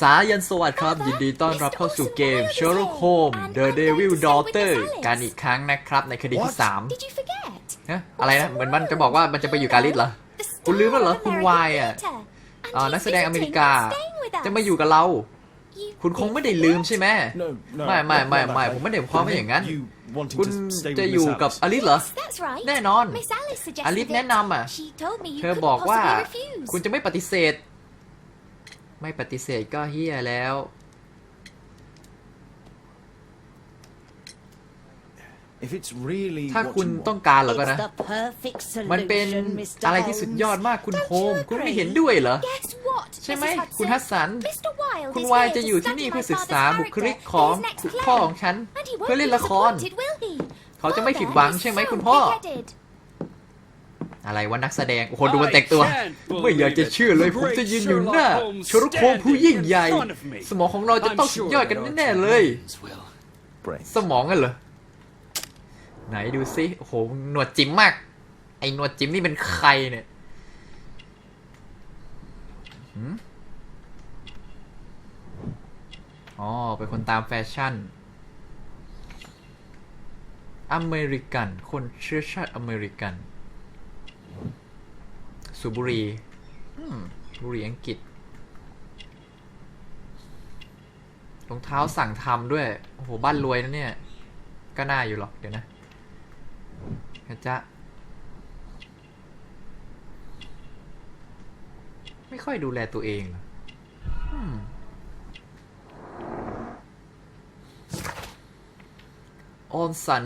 สายันสวัสดิ์ครับ ยินดีต้อนรับเข้าสู่เกม Sherlock Holmes The Devil Daughter การอีกครั้งนะครับในคดีที่3 Did you forget? ฮะอะไรนะ เหมือนมันจะบอกว่ามันจะไปอยู่กาลิสเหรอ The คุณลืมแล้วเหรอ star คุณ American วายอะ theatre. And อ่า he's นักแสดงอเมริกา visiting and staying with us. จะมาอยู่กับเรา You คุณคงไม่ได้ลืมใช่ไหม No, no, ไม่ไม่ not ไม่ that ไม่ way. ผมไม่ได้ความว่าอย่างนั้น You wanting คุณ to stay จะ with อยู่ Miss กับ Alice? อลิสเหรอ Yes, that's right. แน่นอน Miss Alice suggested อลิส it. แนะนำอะ She told me you เธอ couldn't บอกว่า possibly refuse. คุณจะไม่ปฏิเสธ ไม่ปฏิเสธก็เฮียแล้ว If it's really ถ้า what คุณ you ต้อง want, การเหรอก็นะ It's the perfect มันเป็น solution, Mr. อะไรที่สุดยอด Holmes. มากคุณ Don't โฮม you คุณไม่ agree? เห็นด้วยเหรอ Guess what? ใช่ไหม Mrs. Hudson? คุณฮัสสัน Mr. Wilde คุณ is วาย here จะ to อยู่ที่ study นี่ my เพื่อศึกษา father's บุคลิก character ของ in his next คุณพ่อ play. ของฉัน And he won't เพื่อเล่น be ละคร disappointed, will he? เขาจะไม่ผิด Father หวัง is ใช่ไหม so คุณพ่อ big-headed. อะไรวะนักแสดงโอ้โหดูมันแต่งตัว ไม่อยากจะเชื่อเลยผมจะยืนอยู่หน้าชรุโคมผู้ยิ่งใหญ่ สมองของเราจะต้องสุดยอดกันแน่ๆเลย brain. สมองกันเหรอไหนดูซิโอ้โหหนวดจิ๋มมาก ไอ้หนวดจิ๋มนี่เป็นใครเนี่ยหืมอ๋อเป็นคนตามแฟชั่น อเมริกัน คนเชื้อชาติอเมริกัน สูบบุหรีอืมบุหรีอังกฤษรองเท้าสั่งทำด้วย โอ้โห บ้านรวยนะเนี่ย ก็น่าอยู่หรอก เดี๋ยวนะนะจ๊ะ ไม่ค่อยดูแลตัวเองหรอ อืมออนสัน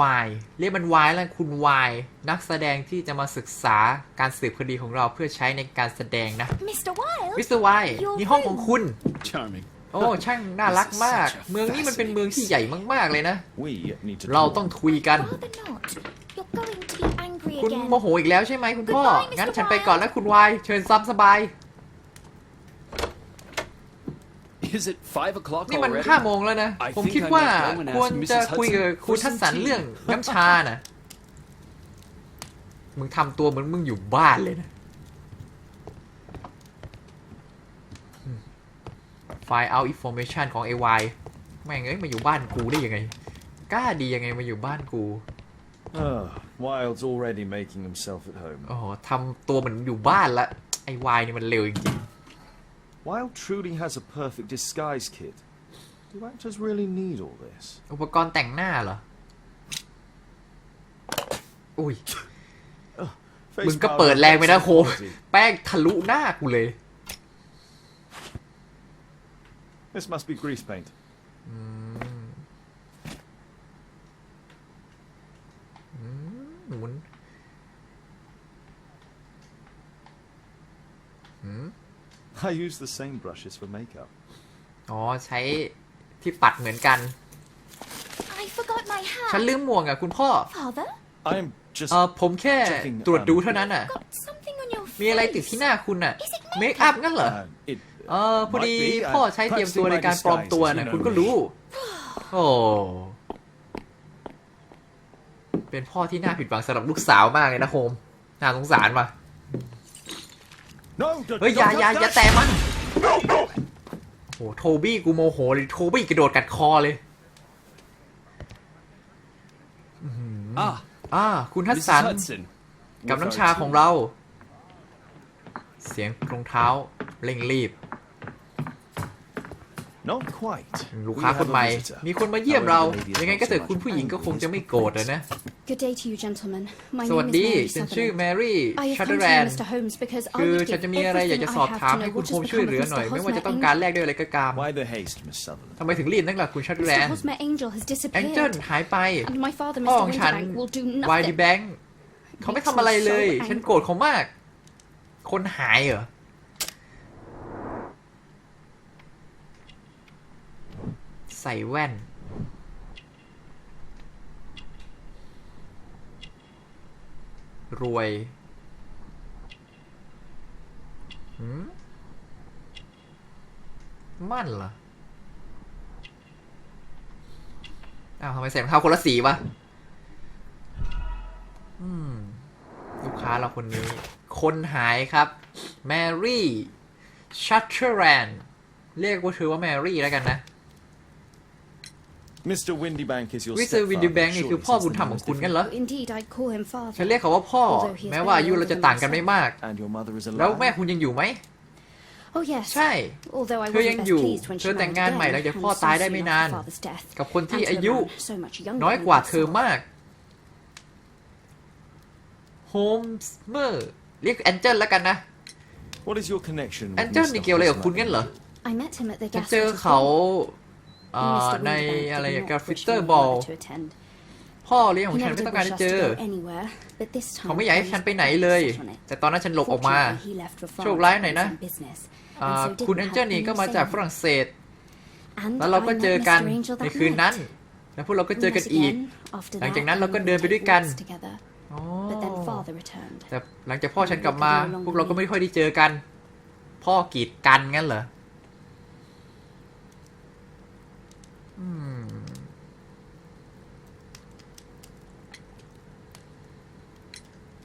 วายเรียกมันวายแล้วคุณวายนักแสดงที่จะมาศึกษาการสืบคดีของเราเพื่อใช้ในการแสดงนะ Mr. Wilde? มิสเตอร์วายนี่ห้องของคุณ Charming. โอ้ช่างน่ารักมาก เมืองนี้มันเป็นเมืองที่ใหญ่มากๆเลยนะ We need to เรา talk. ต้องคุยกัน Rather not. You're going to be angry คุณ again. โมโหอีกแล้วใช่ไหมคุณพ่อ Goodbye, Mr. งั้นฉันไปก่อนแล้วคุณวายเชิญซับสบาย Is it five o'clock นี่มัน already? ห้าโมงแล้วนะ I ผม think คิด I ว่า must go and ask ควรจะ Mrs. คุยกับ Hudson คุณ for ทัศ some สัน tea. เรื่องน้ำชาน่ะ มึงทำตัวเหมือนมึงอยู่บ้านเลยนะไฟล์ out information ของ AY แม่งเอ้ยมาอยู่บ้านกูได้ยังไง กล้าดียังไงมาอยู่บ้านกู Oh, Wilde's already making himself at home. โอ้โหทำตัวเหมือนอยู่บ้านละ ไอ้วายนี่มันเร็วจริง Wilde truly has a perfect disguise kit. Do actors really need all this? ๆอุปกรณ์แต่งหน้าเหรอ อุ้ย Face มึงก็ powder เปิดแรงไปนะ and โค quality. แป้งทะลุหน้ากูเลย This must be grease paint. หมุน I use the same brushes for makeup. อ๋อใช้ที่ปัดเหมือนกัน I forgot my ฉัน hat. ลืมหมวกอะคุณพ่อ Father? I'm just เออผมแค่ตรวจดูเท่านั้นอะ Got something on your มีอะไรติด face. ที่หน้าคุณอะ Is it เมคอัพงั้นเหรอ uh, it เออพอดี might be. พ่อ I'm ใช้เตรียมตัว practicing ใน my การปลอมตัว disguises, น่ะ you คุณ know ก็ me. รู้ โอ้เป็นพ่อที่น่าผิดหวังสำหรับลูกสาวมากเลยนะโฮมน่าสงสารว่ะ No, don't, เฮ้ยอย่า don't อย่า touch อย่า that. แตะมันโอ้โทบี้กูโมโหเลยโทบี้กระโดดกัดคอเลย Ah, อ่าคุณทัศ Mrs. สัน Hudson. กับ With น้ำ our ชา tea. ของเรา เสียงรองเท้าเร่งรีบ Not quite. ลูก We ค้า have คน a ใหม่ visitor. มีคนมาเยี่ยมเรา However, the lady is ยังไง not ก็ so เถอะ much คุณผู้หญิงก็ angry คง as จะไม่โกรธอะนะ Good day to you, gentlemen. My สวัส name is ดี Mary ฉันชื่อ Sutherland. แมรี่ I have ชัต come เตอ to ร์แรน you, Mr. Holmes, because I คือ would ฉัน give จะมีอะไรอยาก everything จะ I สอบ have ถาม to ให้ know คุณ what โฮม has ช่วย become เหลือ of หน่อย Mr. ไม่ว่าจะต้อง Hosmer การ Angel. แลกด้วยอะไรก็ตาม Why the haste, Miss Sutherland? ทำไมถึงรีบนักล่ะคุณชัตเตอร์แร Mr. น Hosmer Angel has แองเจิล disappeared. หายไป And my father, พ่อ Mr. ของฉัน Winterbank, will do วายดี nothing. แบงค์เขาไม่ทำอะไรเลย ฉันโกรธเขามาก คนหายเหรอ ใส่แว่น รวยหืมมั่นเหรอ อ้าวทำไมใส่รองเท้าคนละสีวะ อืม ลูกค้าเราคนนี้ คนหายครับ แมรี่ ชัตเชอร์แรน เรียกว่าเธอว่าแมรี่แล้วกันนะ Mr. Windybank is your วิสเตอร์วินดิ stepfather, แบงนี่ surely คือพ่อ since บุญ the ธรรม name ของ is คุณกัน different. เหรอ Oh, indeed, I'd call him father. ฉันเรียกเขาว่าพ่อ แม้ว่าอายุเราจะต่างกันไม่มาก And your mother is แล้ว alive. แม่คุณยังอยู่ไหม Oh, yes. ใช่ Although I เธอยัง wasn't อยู่ best pleased when เธ she อแต่ง married งานใหม่หลัง again, จาก and พ่อ so ตายได้ soon ไม่ after นาน father's death, กับคนที่ and to อา a ยุ man so much younger น้อย than กว่าเธอ myself. มากโฮมส์เมอร์เรียกแอนเจลแล้วกันนะ What is your connection แอ with นเจล Mr. นี่เกี่ยวอะไรกับ Hosmer คุณงั้นเหรอ Angel? I met him at the ฉัน gas เจอ house เขา ball. เอ่อ Mr. ใน Windybank อะไร did กรา not ฟิ wish เตอ me ร์ and บอล mother to attend. พ่อเลี้ยงของ He ฉัน never ไม่ did ต้องการ wish ให้ us เจ to อ go anywhere, but this time เขาไม่อยากให้ I ฉันไปไหน insisted เลย on it. แต่ตอนนั้นฉันหลบออกมา Fortunately, he left for โชค France ร้ายหน่อย on นะ some business, อ่า and so คุณ didn't แอน have เจลนี่ any ก็มา say จาก in ฝ it. รั่งเศส And แล้วเราก็ I เจอ met กัน Mr. Angel ใน that คืนนั้น night. แล้วพวกเราก็เจอกัน We met อีก again. After หลัง that, จากนั้นเราก็ we เดินไป went ด้วยกัน walks together. อ๋อ But then father returned. แต่หลังจากพ่อฉันกลับมา พวกเราก็ไม่ค่อยได้เจอกัน พ่อกีดกันงั้นเหรออื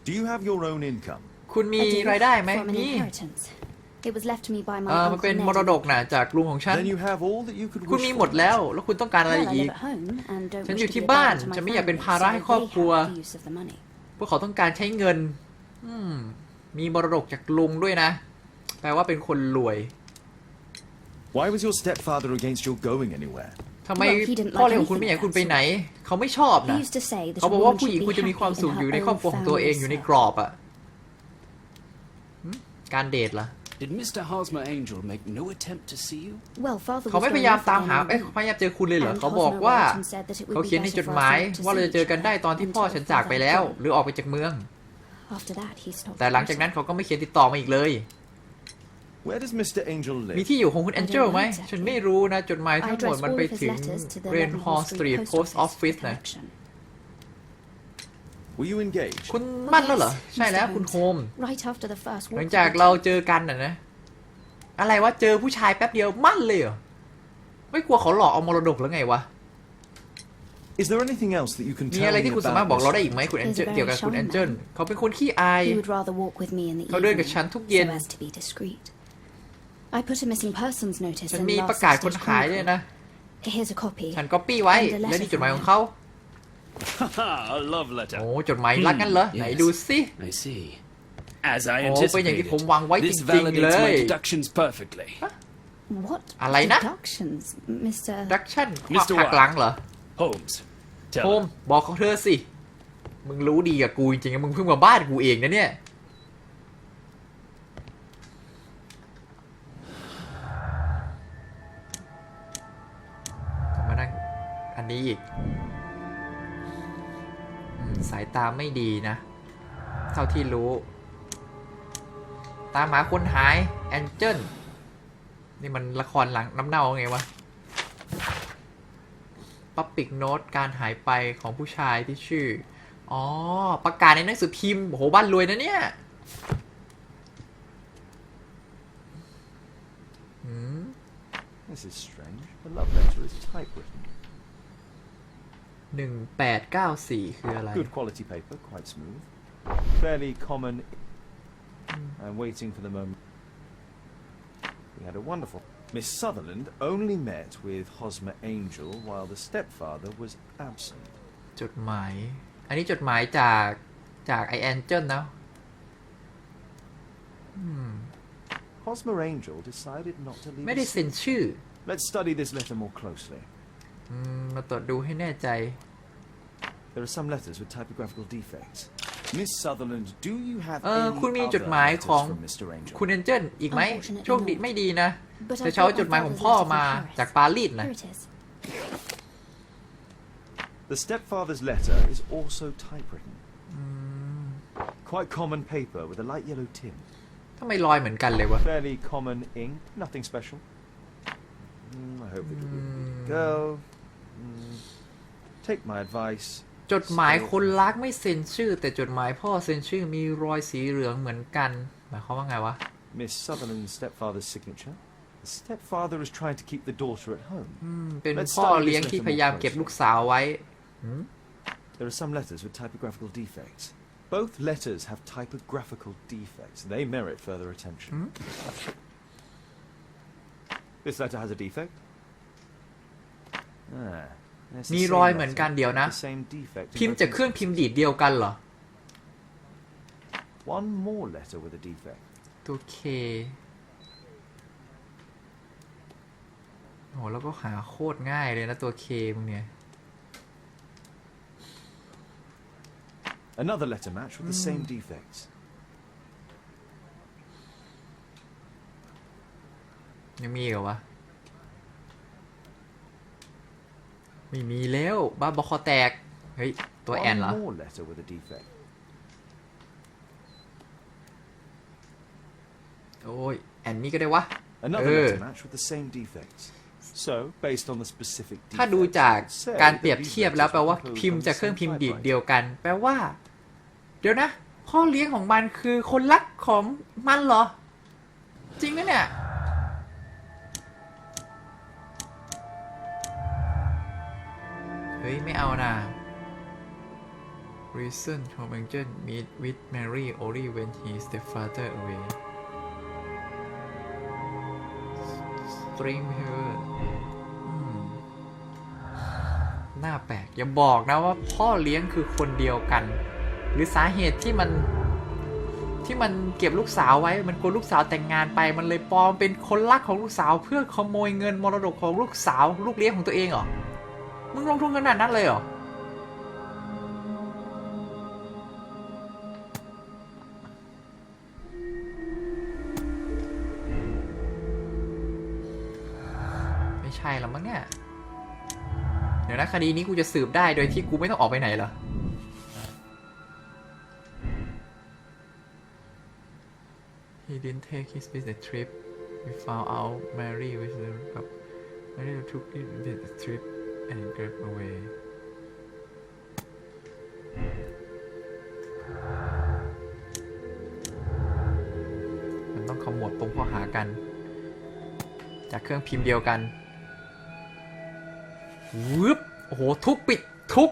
Do you have your own income? คุณมี I do, รายได้ไหม from an มี inheritance. It was left to me by my เออมัน uncle เป็น Ned มร in ดกน่ะจากลุงของฉัน Then you have all that you could คุณ wish มี for. หมดแล้ว แล้วคุณต้องการอะไร Well, I อีก live at home and don't ฉัน wish อยู่ to ที่ be a บ้าน burden to my จะไม่อยากเป็น family, ภาระ so ให้ครอบ they ครัว have the use of the money. พวกเขาต้องการใช้เงิน อืม มีมรดกจากลุงด้วยนะ แปลว่าเป็นคนรวย Why was your stepfather against your going anywhere? ทำไม Well, he didn't พ่อ like เลี้ยงของคุณไม่อยากให้คุณไป anything ไหน เขาไม่ชอบ He นะ used to say that เขา a บอกว่า woman ผู้หญิง should ควร be จะมีความ happy สุข in อยู่ her ในครอบ own ครัวของตัวเอง family อยู่ใน circle. กรอบอะหึการเดทล่ะ Did Mr. Hosmer Angel make no attempt to see you? Well, father เขา was ไม่พ going ยายาม off ตาม again หา in เอ้ย the week. พยายามเจอคุณเลยเหรอ And เขาบอก Hosmer ว่า wrote and said that it would เขา be เขียนใน better จด for หมาย us not to ว่าเรา see จะเจอกันได้ตอนที่ each พ่อ other ฉันจากไปแล้ว until หรือออกไปจากเมือง After that, he stopped แต่หลังจากนั้นเขาก็ไม่เขียนติดต่อมาอีกเลย Where does Mr. Angel มี live? ที่อยู่ของคุณแอนเจลไหม I don't know exactly. ฉันไม่รู้นะ จดหมาย I ทั้งหมด addressed มัน all ไป of his ถึง letters to the เรนฮอ Leadenhall ลสตรีท Street โพส Post ต์ออฟฟิศ Office นะ collection. Were you engaged? คุณมั่นแล้วเหรอ Yes, ใช่แล้ว Mr. คุณโฮม Right after the first หลัง walk จาก we เรา took. เจอกันน่ะนะ อะไรวะ เจอผู้ชายแป๊บเดียวมั่นเลยเหรอ ไม่กลัวเขาหลอกเอามรดกแล้วไงวะ Is there anything else that you can มี tell อะไร me ที่คุณสามารถ about บอกเรา Mr. ได้อีกไหมคุณแอนเจล He's a very เกี่ยวกับคุณ shy แอนเจล man. เขาเป็นคนขี้อาย He would rather walk with me in the เขาเดินกับ evening ฉันทุกเย็น so as to be discreet. I put a missing persons notice ฉัน in มี last ประกาศคน Saturday's หายด้วย Chronicle. นะ Here's a copy. ฉันก๊อปปี้ไว้ And a letter และนี่จดหมายของ from เขา Haha, a love letter. โอ้จดหมายรักกันเหรอ Hmm, ไหน yes. ดูสิ I see. As I โอ้เป็นอย่างที่ anticipated, ผมหวังไว้จ this ริงๆเล validates my ย deductions perfectly. What อะไรนะ deductions, Mr. ดักชั่น Mr. หักหลังเหรอ Holmes, โฮ tell ม her. บอกเขาเธอสิ มึงรู้ดีกับกูจริงๆมึงเพิ่งมาบ้านกูเองนะเนี่ย นนี้อีกสายตาไม่ดีนะ เท่าที่รู้ ตามหาคนหาย แอนเจิลนี่มันละครหลังน้ำเน่าไงวะปั๊บปิกโน้ตการหายไปของผู้ชายที่ชื่อ อ๋อ ประกาศในหนังสือพิมพ์โหบ้านรวยนะเนี่ยหืม This is strange. The love letter is typewritten. หนึ่งแปดเก้าสี่คืออะไร Good quality paper, quite smooth. Fairly common. I'm waiting for the moment. We had a wonderful. Miss Sutherland only met with Hosmer Angel while the stepfather was absent. จดหมาย อันนี้จดหมายจากจากไอแอนเจิลนะอืม Hosmer Angel decided not to leave. ไม่ a ได้เซ็น sig- ชื่อ Let's study this letter more closely. อืมมาตรวจดูให้แน่ใจ There are some letters with typographical defects. Miss Sutherland, do you have เออ any คุณมี other จดหมาย letters ของ from Mr. Angel? คุณแอนเจิลอีกไหม Unfortunately โชคดีไม่ดีนะ But I แต่เช้า got my จดหมายของ father's พ่อ letter from มา Paris. จากปารีสนะ Here it is. The stepfather's letter is also typewritten. Quite common paper with a light yellow tint. ทำไมรอยเหมือนกันเลยวะ Fairly common ink, nothing special. Mm, I hope that you'll be a good girl. Mm, take my advice. จดหมาย stay คนรักไม่เซ็นชื่อ แต่จดหมายพ่อเซ็นชื่อมีรอยสีเหลืองเหมือนกัน หมายความว่าไงวะ Miss Sutherland's stepfather's signature. The stepfather is trying to keep the daughter at home. อืมเป็น Let's พ่อ study this เลี้ยงที่ letter พยายาม more เก็บ closely. ลูกสาวไว้ There are some letters with typographical defects. Both letters have typographical defects. They merit further attention. This letter has a defect. Ah, there's the มี same รอยเหมือนกัน letter เดี๋ยวนะ with the same defect in พิมพ์จาก both เครื่อง instances. พิมพ์ดีดเดียวกันเหรอ One more letter with a defect. ตัวเคโหแล้วก็หาโคตรง่ายเลยนะตัวเคมึงเนี่ย Another letter match with the same defects. ยังมีอีกเหรอวะ ไม่มีแล้วบ้าบอคอแตก เฮ้ย ตัวแอนเหรอ One more letter with a defect. โอ้ย แอนนี่ก็ได้วะ Another Uh. letter match with the same defects. So, based on the specific ถ้าดู defects, จาก it's said การ that เปรียบ these เทียบ letters แล้วแปล were ว่า composed พิมพ์ on จาก the เครื่อง same พิมพ์ดีด typewriter. เดียวกัน แปลว่า เดี๋ยวนะ พ่อเลี้ยงของมันคือคนรักของมันเหรอ จริงนะเนี่ย เฮ้ย ไม่เอานะ Reason Tom Angel meet with Mary only when his stepfather away String her อืมน่าแปลก อย่าบอกนะว่าพ่อเลี้ยงคือคนเดียวกัน หรือสาเหตุที่มันที่มันเก็บลูกสาวไว้ มันกลัวลูกสาวแต่งงานไป มันเลยปลอมเป็นคนรักของลูกสาว เพื่อขโมยเงินมรดกของลูกสาว ลูกเลี้ยงของตัวเองเหรอ มึงลงทุนขนาดนั้นเลยเหรอ ไม่ใช่หรอมั้งเนี่ย เดี๋ยวนะคดีนี้กูจะสืบได้โดยที่กูไม่ต้องออกไปไหนเหรอที่ didn't take his business trip we found out Mary was the Mary took the business trip and drove away. มันต้องขมวดปมข้อหากัน จากเครื่องพิมพ์เดียวกันวึบโอ้โห ทุกปิดทุก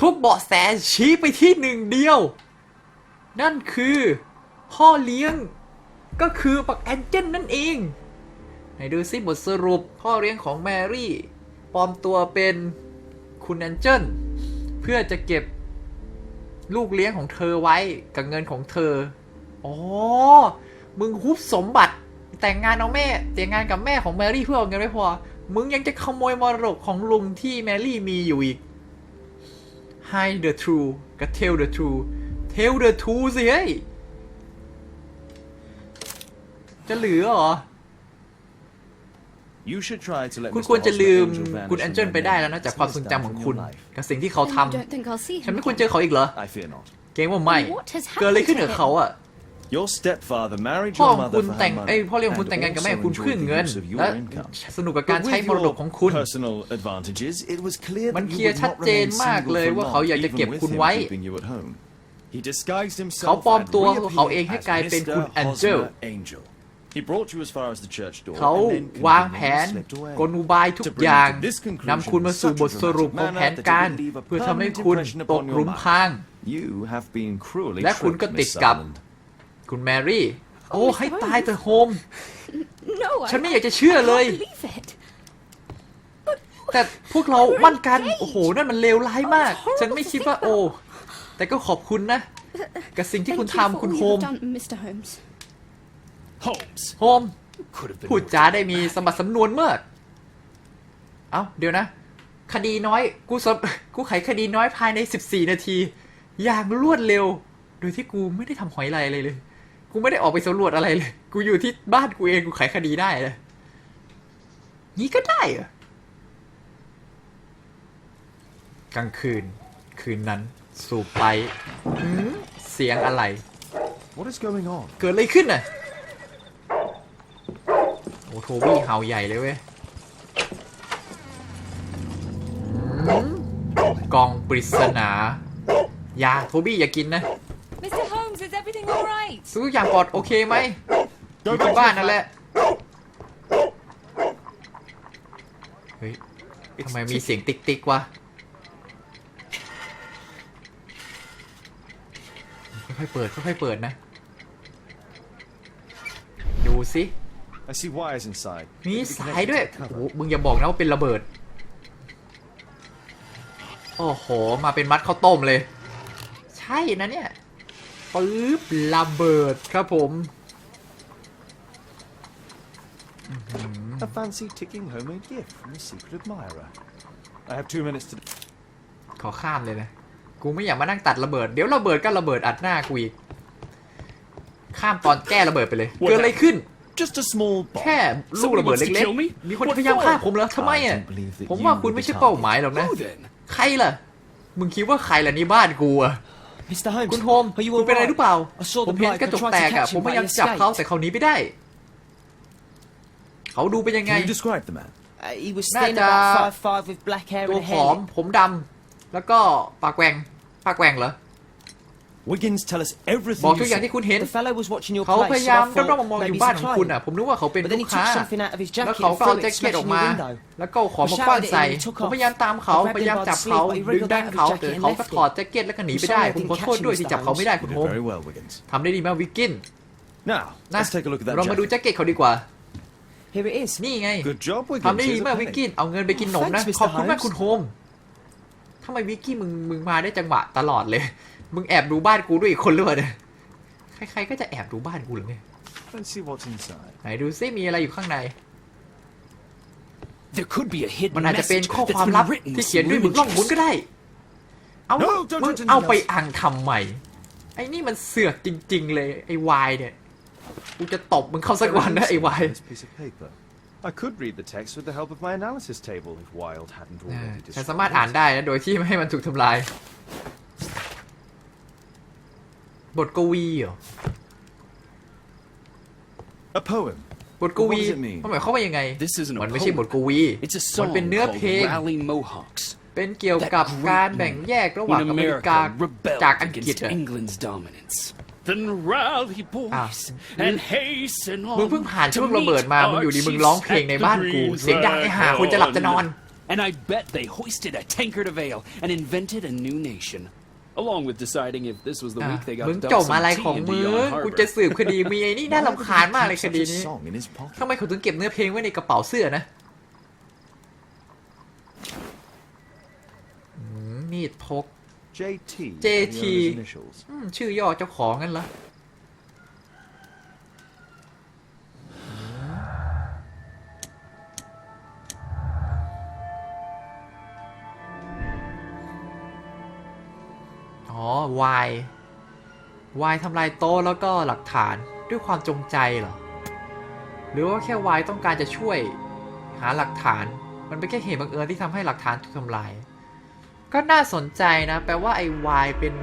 ทุกเบาะแสชี้ไปที่หนึ่งเดียว นั่นคือ พ่อเลี้ยงก็คือปักแอนเจนนั่นเองไหนดูซิบทสรุปพ่อเลี้ยงของแมรี่ ปลอมตัวเป็นคุณแอนเจนเพื่อจะเก็บลูกเลี้ยงของเธอไว้กับเงินของเธอ อ๋อ มึงฮุบสมบัติ แต่งงานเอาแม่ แต่งงานกับแม่ของแมรี่เพื่อเอาเงินไม่พอ มึงยังจะขโมยมรดกของลุงที่แมรี่มีอยู่อีก hide the true กับ tell the true tell the true สิเฮ้ย จะเหลือเหรอ You should try to let คุณ Mr. ควรจะ Hosmer ลืม Angel vanish คุณแอนเจิล from ไป your ได้ memory. แล้วนะจาก It's ความทรง down จำของ from คุณ your life. กับสิ่งที่เขา Then ท you don't think I'll see ำ him ฉันไม่ควร again? เจอเขาอีกเหรอ I fear not. เกรงว่าไม่ What has เกิดอะไร happened ขึ้น to กับ him? เขาอะ Your stepfather married พ่อ your ของ mother คุณ for แต่ง her เอ้ย money พ่อเลี้ยงของคุณ and แต่งงานกับแม่ also คุณเพื่อ enjoyed the เงิน use of your และ income. สนุกกับการ But ใช้ with มรดก your ของคุณ personal advantages, it was clear มัน that เค you ลียร์ would ชัด not เจน remain มาก single เลย for ว่าเขา long, อยากจะ even เก็บ with คุณ him ไว้ keeping you at home. He disguised เขา himself ปลอม and ตัวของเขาเอง reappeared ให้ as กลายเป็น Mr. คุณแอนเจล Hosmer Angel. He brought you as far as the church door เขา and then วางแผน conveniently slipped away. กลอุบายทุก To bring อย่าง to this conclusion นำคุณมาสู่บทสรุปของแผนการ เพื่อทำให้คุณตกหลุมพราง You have been cruelly และคุณ tricked, ก็ติด Miss กับ Sutherland. คุณแมรี่ โอ้ Mr. ให้ตายเถอะโฮม No, I, ฉันไม่อยากจะเชื่อ I เลย can't believe it. แต่พวกเรามั่นกัน โอ้โห นั่นมันเลวร้ายมาก ฉันไม่คิดว่าโอ้ แต่ก็ขอบคุณนะ กับสิ่งที่ Thank คุณ you for ทำคุณ all โฮ you ม have done, Mr. Holmes. Holmes โฮม could have been พูดจาได้มีสมบัติสำนวนมาก เอ้า เดี๋ยวนะ คดีน้อย กูสบกูไขคดีน้อยภายใน 14 นาที อย่างรวดเร็ว โดยที่กูไม่ได้ทำหอยไรอะไรเลย กูไม่ได้ออกไปสำรวจอะไรเลย กูอยู่ที่บ้านกูเอง กูไขคดีได้เลย นี่ก็ได้เหรอกลางคืน คืนนั้น สูบไปหืมเสียงอะไร What is going on? เกิดอะไรขึ้นน่ะ โอ้โทบี้เห่าใหญ่เลยเว้ยอืมกล่องปริศนาอย่าโทบี้อย่ากินนะ Mr. Holmes, is everything all right? ทุกอย่างปลอดโอเคไหมอยู่ที่บ้านนั่นแหละ เฮ้ยทำไมมีเสียงติ๊กติ๊กๆวะค่อยๆเปิดค่อยๆเปิดนะ ดูสิ I see wires inside. มี Could be สายด้วย connected to the โอ้ cover. โหมึงอย่าบอกนะว่าเป็นระเบิด โอ้โห มาเป็นมัดข้าวต้มเลย ใช่นะเนี่ยปึ๊บระเบิดครับผม A fancy ticking homemade gift from the secret admirer. I have two minutes to. ขอข้ามเลยนะ กูไม่อยากมานั่งตัดระเบิด เดี๋ยวระเบิดก็ระเบิดอัดหน้ากูอีก ข้ามตอนแก้ระเบิดไปเลย เกิดอะไรขึ้น Just a small bomb. แค่ลูกระเบิดเล็กๆ มีคนพยายามฆ่าผมเหรอทำไมอะ I don't believe that ผมว่า you คุณ were ไม่ the ใช่เป้าหมายหรอกนะ Who then? ใครล่ะ มึงคิดว่าใครล่ะนี่บ้านกูอะ Mr. Holmes, คุณโฮม are you คุณเป็นอะไร alright? หรือเปล่า I saw ผ the มเห็น blight. กระ I จก tried แต to กอะ catch ผม him, พ but ยายาม he จับเขา escaped. แต่เขาหนีไม่ได้ เขาดูเป็นยังไง Can you describe the man? Uh, he was Nah, thin, da- about five five, with black hair ตัว and ผอม hair. ผมดำ แล้วก็ปากแหว่งปากแหว่งเหรอ Wiggins, tell us everything บอก you ทุกอย่าง saw. ที่คุณเห็น The fellow was watching your เขา place, พยา so ยาม I ด้อม thought มองๆอยู่ maybe บ้าน he's ของ a คุณอะ client. ผมนึกว่าเขาเป็น But then ลู he กค้า took something out of his แล้ว jacket เขา and ก็เอา threw แจ็ค it, เก็ตออก smashing มา the window. แล้วก็เอาของมาคว้างใส่ผมพยายามตามเขาพยายามจับเขาดึงดันเขาแต่เขาก็ถอดแจ็คเก็ตแล้วก็หนีไปได้ ผมขอโทษด้วยที่จับเขาไม่ได้ You คุณ did โฮม very well, Wiggins. ทำได้ดีมากวิกกิน Now, นะ let's take a look at that เรามาดู jacket. แจ็คเก็ตเขาดีกว่า Here it is. นี่ไง Good job, Wiggins. ทำได้ดี Here's a มากวิก penny. กินเอาเงินไปกินหนมนะ Thanks, Mr. ขอบคุณมาก Holmes คุณโฮมทำไมวิกกี้มึงมึงมาได้จังหวะตลอดเลย มึงแอบดูบ้านกูด้วยอีกคนหรือเปล่าเนี่ยใครๆก็จะแอบดูบ้านกูเหรือไง Let's see what's inside. ไหนดูซิมีอะไรอยู่ข้างใน There could be a มัน hidden อาจจะเป็น message ข้อ that's ความ been ลับ written ที่ with เขียนด้วย some มึงล่องหมุน images. ก็ได้ เอา No, don't do มึง anything เอาไป else. อ่างทำไมไอ้นี่มันเสือกจริง ๆ เลย ไอ้วายเนี่ย กูจะตบมึงเข้าสักวันนะไอ้วาย This piece of paper. I could read the text with the help of my analysis table if Wilde hadn't เออ already ฉัน destroyed สามารถอ่าน it. ได้นะ โดยที่ไม่ให้มันถูกทำลาย บทกวีเหรอ A poem. บทกวี What does it mean? มันหมายความว่ายังไง This isn't a มันไม่ใช่ poem. บทกวี It's a มัน song เป็นเนื้อ called เพลง Rally Mohawks. เป็นเกี่ยวกับ That great การแบ่งแยกระห When ว่างอเมริกา America จาก rebelled อังกฤษ against อะ England's dominance. Then rally boys Ah. and hasten มึง on เพิ่งผ่านช่วง to ระเบิด meet มา มึงอยู่ดีมึงร้องเพลงในบ้านกู our เสียงดังไอ้ห่าคุณจะหลับจะนอน And I bet they hoisted a tankard of ale and invented a new nation. Along with deciding if this was the อะ week they มึ got ง to จ dump บ some อะไร tea ของ into มึง Yarn กู Harbor. จะสืบคดีมีไอ้นี่น่า Why would รำคาญ he มากเลย keep ค such ดี a นี้ song in his pocket? ทำไมเขาถึงเก็บเนื้อเพลงไว้ในกระเป๋าเสื้อนะอืมมีดพก JT. JT. the owner's initials. อืมชื่อย่อเจ้าของงั้นเหรอ วายวายทำลายโต๊ะแล้วก็หลักฐานด้วยความจงใจเหรอ หรือว่าแค่วายต้องการจะช่วยหาหลักฐาน มันเป็นแค่เหตุบังเอิญที่ทำให้หลักฐานถูกทำลาย ก็น่าสนใจนะ แปลว่าไอ้วายเป็น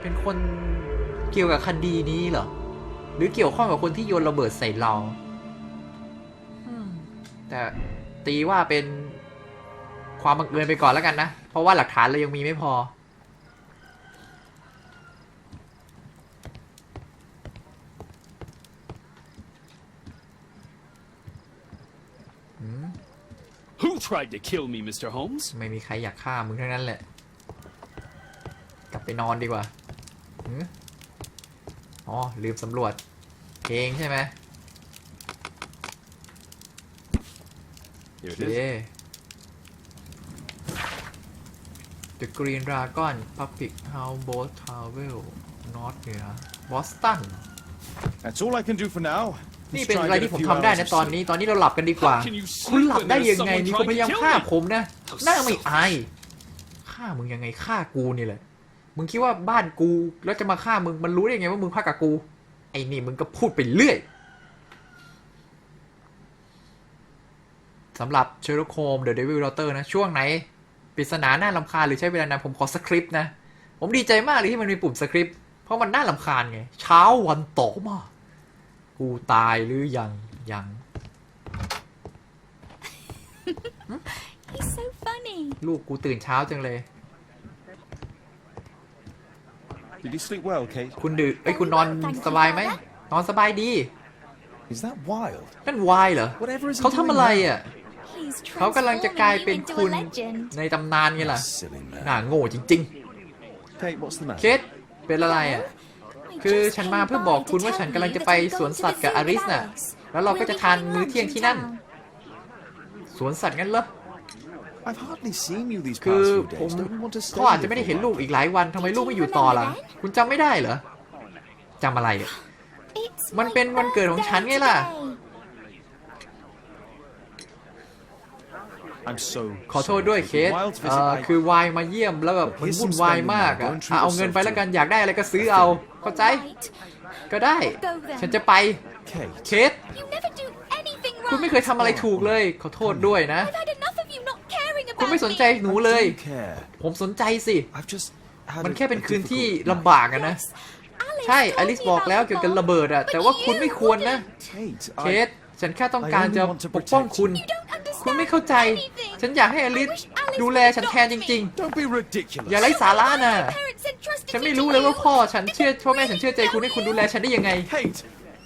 เป็นคนเกี่ยวกับคดีนี้เหรอ หรือเกี่ยวข้องกับคนที่โยนระเบิดใส่เราแต่ตีว่าเป็นความบังเอิญไปก่อนแล้วกันนะ เพราะว่าหลักฐานเรายังมีไม่พอ tried to kill me, Mr. Holmes? ไม่มีใครอยากฆ่ามึงทั้งนั้นแหละ กลับไปนอนดีกว่าหืออ๋อ ลืมสำรวจเพลงใช่ไหม Here โอ it เค is. The Green Dragon Public House Boat Travel North เหนือ Boston That's all I can do for now. นี่ Let's เป็น try อะไร and get ที่ a ผม few ทำได้ hours นะ of ตอน sleep. นี้ ตอนนี้เราหลับกันดีกว่า How can you sleep คุณหลับได้ when there's ยังไง someone มีคนพยายาม trying to ฆ่า kill me? ผมนะ How หน้าไม่ selfish. อายฆ่ามึงยังไงฆ่ากูนี่แหละมึงคิดว่าบ้านกูแล้วจะมาฆ่ามึงมันรู้ได้ไงว่ามึงฆ่ากับกู ไอ้นี่มึงก็พูดไปเรื่อยสำหรับเชอร์ล็อกโฮมเดอะเดวิลดอเตอร์นะช่วงไหนปริศนาหน้าลำคาญหรือใช้เวลานานผมขอสคริปต์นะ ผมดีใจมากเลยที่มันมีปุ่มสคริปต์เพราะมันน่าลำคาญไง เช้าวันต่อมา กูตายหรือยัง ยัง He's so funny. ลูกกูตื่นเช้าจังเลย Did you sleep well, Kate? คุณดื้อเอ้ยคุณนอนสบายไหม นอนสบายดี Is that Wilde? นั่นวายเหรอ Whatever is he เขาทำ doing อะไร now? อะ He's เขากำลังจะกลายเป็น transforming คุณ you into a legend. ในตำนานไงล่ะ Silly หน่า man. โง่จริง Kate, what's the ๆ matter? เคสเป็นอะไรอะ I คือ just ฉัน came มาเพื่อ by บอก to คุณว่า tell ฉัน you กำลังจะ that ไป I'm สวน going to สัต the ว์กับ zoo อาริส with น่ะ Alice. แล้วเราก็ We'll จะ be ทาน having มื้อ lunch เที่ยง in ที่นั่น town. สวนสัตว์งั้นเหรอ I've hardly seen you these คือ past few ผม days. Don't you want to stay เขาอาจจะ here ไม่ได้ for เห็น a ลูก while? อีกหลายวันทำไมลูกไม่อยู่ต่อล่ะ คุณจำไม่ได้เหรอจำอะไรอะ It's มัน my เป็นวันเกิดของฉันไงล่ะ birthday today. I'm so ขอโทษด้วย sorry. เค With ส Wild's เอ่ visit, อ I- คือวายมาเยี่ยมแล้วแบบมัน Here's วุ่น some วาย spending มาก money. อะ Don't treat อะเอาเงินไป yourself แล้วกัน to- อยากได้อะไรก็ซื้อเอา เข้าใจ Right. ก็ได้ Go then. ฉันจะไป Kate, เคส You never do anything คุณ right. ไม่เคยทำอะไรถูกเลย ขอโทษด้วยนะ I've had enough of you not caring คุณ about ไม่สนใจ me. หนูเลย don't care. ผมสนใจสิ I've just had มัน a- แค่เป็น a คืนที่ difficult ลำ night. บากอะนะ Yes. Alice ใช่ told อลิส me บอก about แล้วเกี่ยวกับ Bob, ระเบิดอะ but แต่ว่าคุณ you ไม่ควรนะ wouldn't. Kate, เค I, สฉันแค่ต้องการจะปกป้องคุณ You don't understand คุณไม่เข้าใจ anything. ฉันอยากให้อลิส I wish Alice ดูแล would ฉันแทนจ adopt ริง me. don't be ridiculous. ๆอย่าไร้สาระนะ My parents entrusted ฉัน me ไม่ to รู้เลยว่า you. พ่อฉันเชื่อ It's พ่อแม่ฉันเชื่อใจ really คุณให้คุณดูแลฉันได้ยังไง Kate,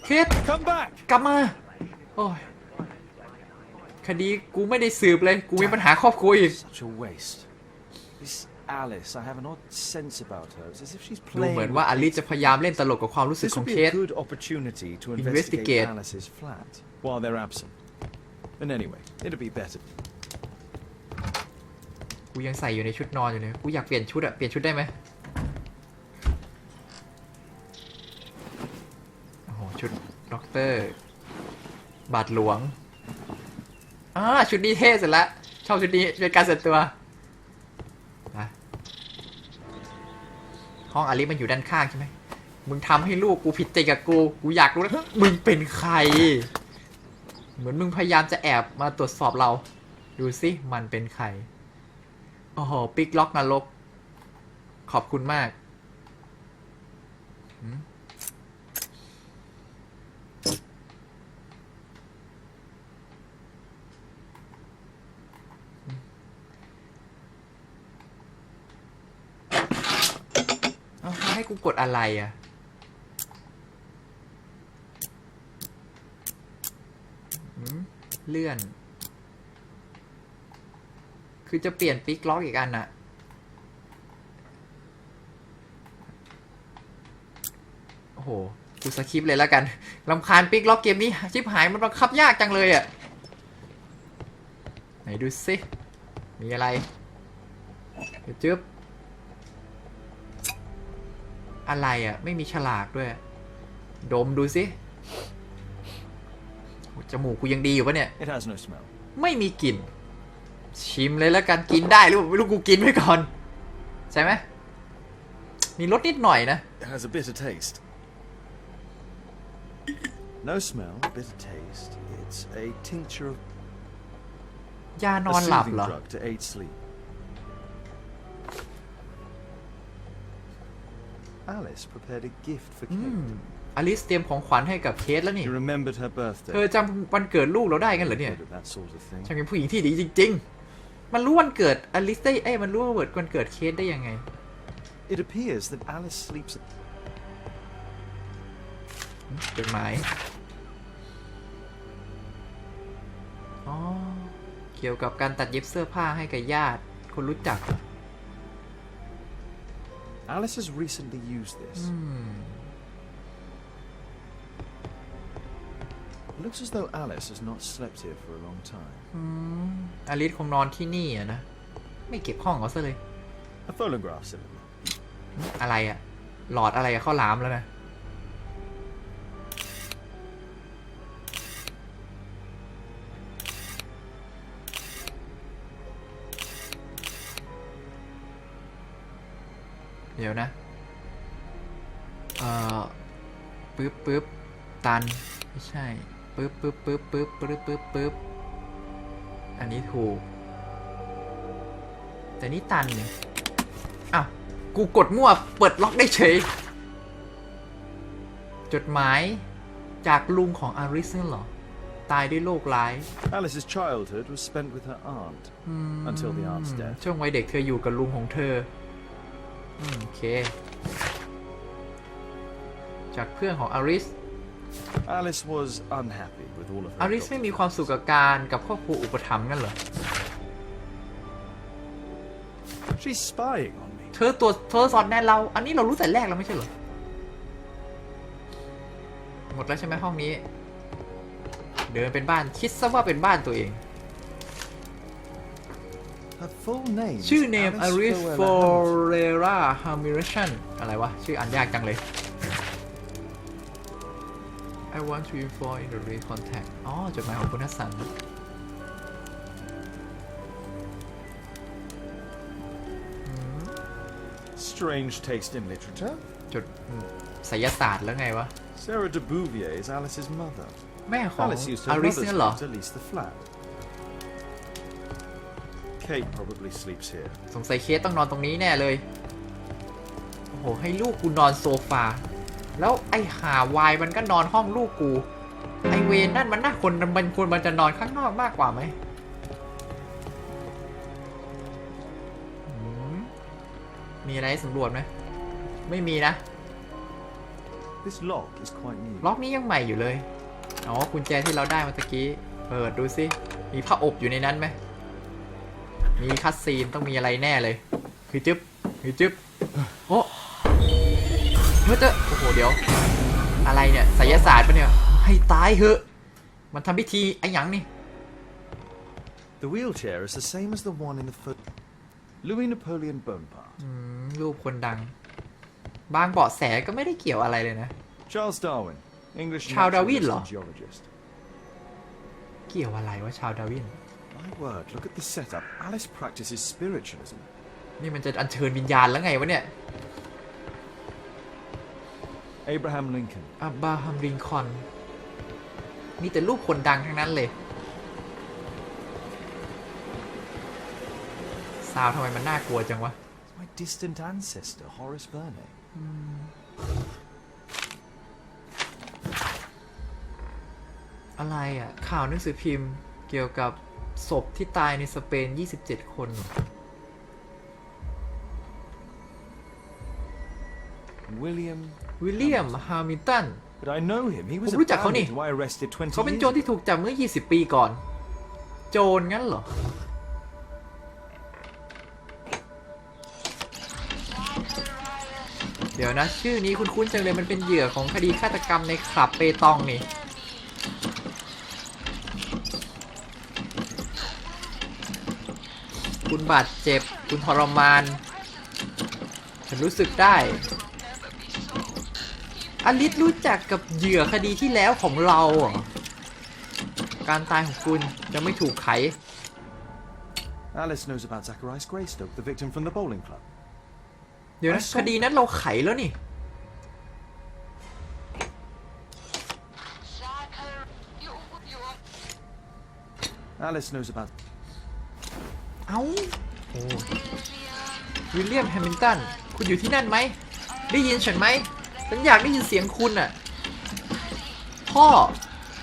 เคส come back. กลับมา โอ้ย คดีกูไม่ได้สืบเลย กูมีปัญหาครอบครัวอีก Such a waste. This Alice, I have an odd sense about her. It's as if she's ดู playing. เหมือนว่าอลิสจะพยายามเล่นตลกกับความรู้สึก This ของ would เค be a ส good opportunity to Investigate. investigate Alice's flat while they're absent. And anyway, it'd be better. กูยังใส่อยู่ในชุดนอนอยู่เลย กูอยากเปลี่ยนชุดอะเปลี่ยนชุดได้ไหมโอ้โห ชุดด็อกเตอร์ บาทหลวงอ่าชุดนี้เท่สุดละ ชอบชุดนี้เป็นการเสร็จตัวห้องอลิมันอยู่ด้านข้างใช่ไหม มึงทำให้ลูกกูผิดใจกับกู กูอยากรู้แล้วมึงเป็นใคร เหมือนมึงพยายามจะแอบมาตรวจสอบเรา ดูสิมันเป็นใคร โอ้โห ปิกล็อกนรก ขอบคุณมาก ให้กูกดอะไรอะ หืม เลื่อน คือจะเปลี่ยนปิกล็อกอีกอันน่ะโอ้โห กูสคริปต์เลยแล้วกันลำคาญปิกล็อกเกมนี้ ชิบหายมันบังคับยากจังเลยอะ่ะไหนดูสิ มีอะไรจึ๊บอะไรอะ่ะ ไม่มีฉลากด้วย ดมดูสิ จมูกกูยังดีอยู่ปะเนี่ย It has no smell. ไม่มีกลิ่น ชิมเลยแล้วกันกินได้หรือเปล่าไม่รู้กูกินไว้ก่อน ใช่ไหมมีรสนิดหน่อยนะ It has a bitter taste. No smell, bitter taste. It's a tincture of ยานอ a นหลับ soothing เหรอ drug to aid sleep. Alice prepared a gift for อื Kate. มอลิสเตรียมของขวัญให้กับเคสแล้วนี่ She remembered her เธ birthday. อจำวันเกิดลูกเราได้กันเหรอเนี่ย Good at that sort of thing. ช่างเป็นผู้หญิงที่ดีจริง ๆ มันรู้วันเกิดอลิสได้เอ้ยมันรู้วันเกิดเคสได้ยังไง It appears that Alice sleeps. จดหมายอ๋อเกี่ยวกับการตัดเย็บเสื้อผ้าให้กับญาติคนรู้จัก Alice has recently used this. อื looks as though Alice has not slept here for a long time. อืมอลิสคงนอนที่นี่อะนะ ไม่เก็บห้องเขาซะเลย A phonograph cylinder. อะไรอะหลอดอะไรอะข้าวหลามแล้วนะ เดี๋ยวนะ เอ่อปึ๊บปึ๊บตัน ไม่ใช่ ปึ๊บปึ๊บปึ๊บปึ๊บปึ๊บปึ๊บปึ๊บอันนี้ถูก แต่นี่ตันเนี่ยอ้าวกูกดมั่วเปิดล็อกได้เฉย จดหมายจากลุงของอาริสนั่นเหรอ ตายด้วยโรคร้าย Alice's childhood was spent with her aunt until the aunt's อืม death. ช่วงวัยเด็กเธออยู่กับลุงของเธออืมโอเค จากเพื่อนของอาริส Alice was unhappy with all of her. อาริส adopted ไม่มีความสุขกับการกับครอบครัวอุปถัมภ์นั่นเหรอ She's spying on me. เธอตัวจเธอสอนแนนเรา อันนี้เรารู้แต่แรกแล้วไม่ใช่เหรอ หมดแล้วใช่ไหมห้องนี้ เดินเป็นบ้านคิดซะว่าเป็นบ้านตัวเอง Her full name ชื่อ is name Alice Aris Floella Hamilton. Forera Hamiration อะไรวะ ชื่ออ่านยากจังเลย I want to inform in the re contact อ๋อจดหมายของคุณทัศน Strange taste in literature. จดไสยศาสตร์แล้วไงวะ Sarah de Bouvier is Alice's mother. แม่ของ Alice used อา her ริส mother's เนี่ยเหรอ room to lease the flat. Kate probably sleeps here. สงสัยเคสต้องนอนตรงนี้แน่เลย โอ้โห ให้ลูกกูนอนโซฟา แล้วไอ้หาวายมันก็นอนห้องลูกกู ไอเวนนั่นมันน่าคนมันควรมันจะนอนข้างนอกมากกว่าไหมอืมมีอะไรให้สำรวจไหมไม่มีนะ This lock is quite new. ล็อกนี้ยังใหม่อยู่เลย อ๋อกุญแจที่เราได้เมื่อกี้ เปิดดูสิ มีผ้าอบอยู่ในนั้นไหม มีคัสซีนต้องมีอะไรแน่เลย คือจึ๊บ คือจึ๊บ โอ้ เฮ้ยเจอโอ้โหเดี๋ยว อะไรเนี่ยไสยศาสตร์ปะเนี่ย ให้ตายเหอะ มันทำพิธีไอ้หยังนี่ The wheelchair is the same as the one in the photo. Louis Napoleon Bonaparte. อืมรูปคนดัง บางเบาะแสก็ไม่ได้เกี่ยวอะไรเลยนะ Charles Darwin, English Charles Darwin naturalist เหรอ and geologist. เกี่ยวอะไรวะชาวดาวิน My word, look at the setup. Alice practices spiritualism. นี่มันจะอัญเชิญวิญญาณแล้วไงวะเนี่ย Abraham Lincoln, อับบราฮัมลิงคอล์นมีแต่รูปคนดังทั้งนั้นเลย ซาวทำไมมันน่ากลัวจังวะ my distant ancestor, Horace Vernet. อะไรอะ ข่าวหนังสือพิมพ์เกี่ยวกับศพที่ตายในสเปน 27 คนเหรอ William. วิลเลียมฮามิลตัน But I know him. He was ผม a รู้จักเขานี่ bandit who I arrested 20เขาเป็น years โจรที่ถูกจับเมื่อ 20 ปีก่อน โจรงั้นเหรอ เดี๋ยวนะ ชื่อนี้คุ้นๆจังเลยมันเป็นเหยื่อของคดีฆาตกรรมในคลับเปตองนี่ คุณบาดเจ็บ คุณทรมาน ฉันรู้สึกได้ อลิสรู้จักกับเหยื่อคดีที่แล้วของเราเหรอการตายของคุณจะไม่ถูกไข Alice knows about Zacharias Greystoke, the victim from the bowling club. เดี๋ยวนะคดีนั้นเราไขแล้วนี่ Alice knows about เอ้าโอ้วิลเลียมแฮมิลตัน คุณอยู่ที่นั่นไหม ได้ยินฉันไหม ฉันอยากได้ยินเสียงคุณน่ะพ่อ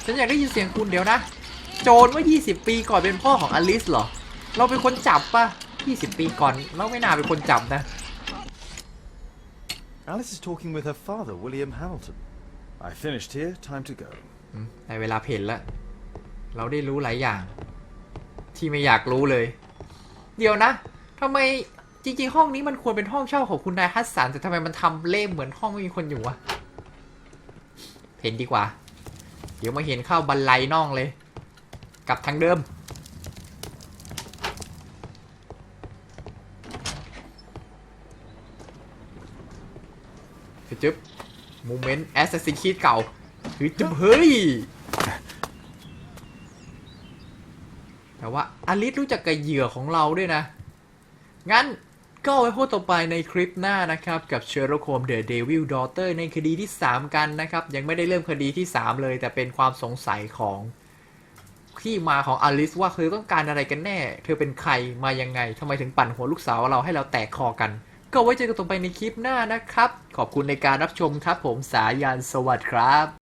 ฉันอยากได้ยินเสียงคุณเดี๋ยวนะ โจรเมื่อ20 ปีก่อนเป็นพ่อของอลิสเหรอ เราเป็นคนจับปะ20 ปีก่อนเราไม่น่าเป็นคนจับนะ Alice is talking with her father, William Hamilton. I finished here. Time to go. อืมได้เวลาเพ่นแล้วเราได้รู้หลายอย่าง ที่ไม่อยากรู้เลย เดี๋ยวนะทำไม จริงๆ ห้องนี้มันควรเป็นห้องเช่าของคุณนายฮัสสันแต่ทำไมมันทำเล่มเหมือนห้องไม่มีคนอยู่วะเพ่นดีกว่า เดี๋ยวมาเห็นเข้าบันไลน่องเลยกลับทางเดิม จึ๊บโมเมนต์แอสซัสซินคีดเก่าคือจึ๊บเฮ้ยแต่ว่าอลิสรู้จักกับเหยื่อของเราด้วยนะ งั้น ก็เอาไว้พูดต่อไปในคลิปหน้านะครับ กับเชอร์ o โคมเดอะเดวิลดอเตอร์ในคดีที่ 3 กันนะครับ ยังไม่ได้เริ่มคดีที่ 3 เลย แต่เป็นความสงสัยของที่มาของอลิสว่าเธอต้องการอะไรกันแน่ เธอเป็นใครมายังไงทำไมถึงปั่นหัวลูกสาวเราให้เราแตกคอกัน ก็ไว้เจอกันต่อไปในคลิปหน้านะครับ ขอบคุณในการรับชมครับผมสายันสวัสดีครับ